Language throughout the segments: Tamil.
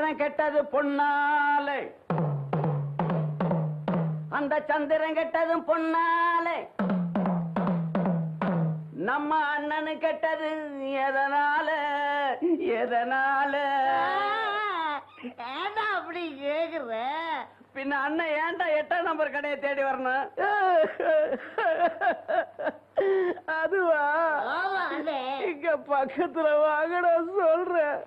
சந்திரன் கெட்டது பொன்னாலே. அந்த சந்திரன் கெட்டதும் பொன்னாலே. நம்ம அண்ணனு கெட்டது எதனால? எதனால? ஏன்டா அப்படி கேக்குற? பின்ன அண்ணன் ஏன்டா எட்டாம் நம்பர் கடையை தேடி வரணும்? அதுவா? இங்க பக்கத்துல வாங்கடா சொல்றேன்.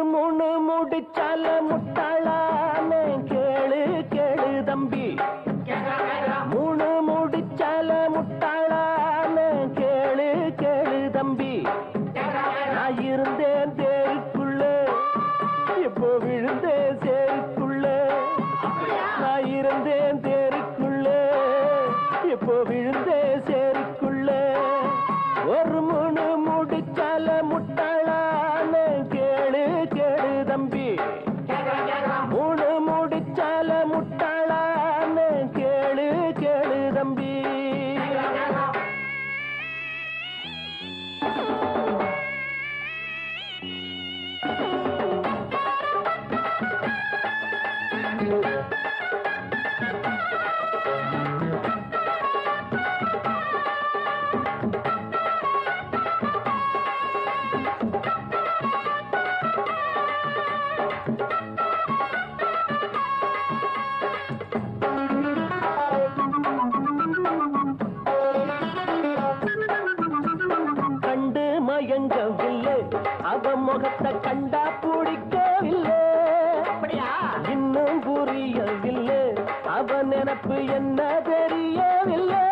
ஒரு மூணு முடிச்சால முட்டாளான கேளு கேளு தம்பி. மூணு முடிச்சால முட்டாளான கேளு கேளு தம்பி. நான் இருந்தேன் தேருக்குள்ள இப்போ விழுந்தேன் சேருக்குள்ள. நான் இருந்தேன் தேருக்குள்ள இப்போ விழுந்தேன் சேருக்குள்ள. ஒரு மூணு முடிச்சால முட்டாளான மயங்கவில்லை. அவ முகத்தை கண்டா பிடிக்கவில்லை. இன்னும் புரியவில்லை. அவ நினப்பு என்ன தெரியவில்லை.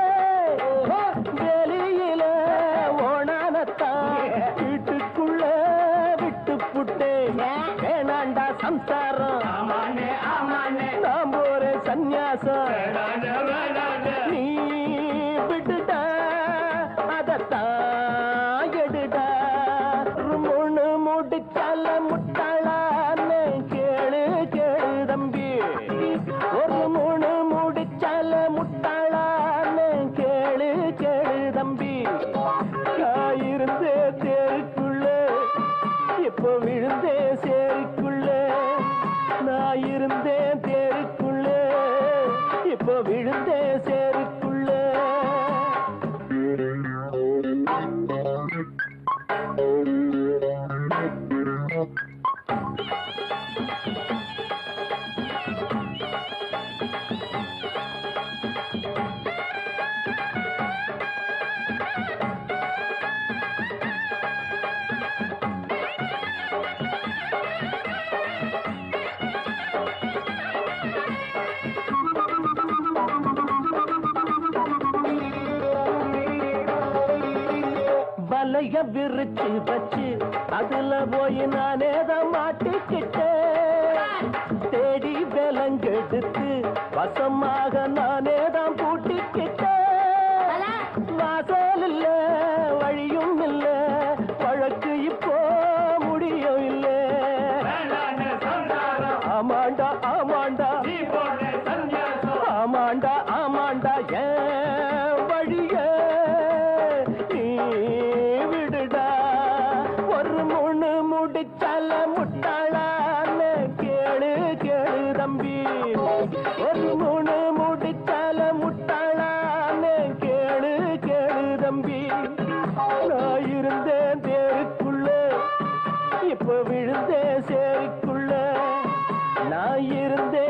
வெளியில ஓணானத்தான் வீட்டுக்குள்ள விட்டு புட்டேன் வேணாண்டா சம்சாரம். நான் வலைய விரிச்சு வச்சு அதுல போய் நானே தான் மாட்டிக்கிட்டேன். தேடி விலங்கெடுத்து வசமாக நானே தான் பூட்டிக்கிட்டேன். வாசல் இல்ல வழியும் இல்ல வழக்கு இப்போ முடியும் இல்ல. ஆமாண்டா ஆமாண்டா. முணு முடிச்சால முட்டாளான்னு கேளு கேளு தம்பி. ஒரு முணு முடிச்சால முட்டாளான்னு கேளு கேளு தம்பி. நான் இருந்தேன் தேருக்குள்ள இப்ப விழுந்தேன் சேருக்குள்ள. நான் இருந்தேன்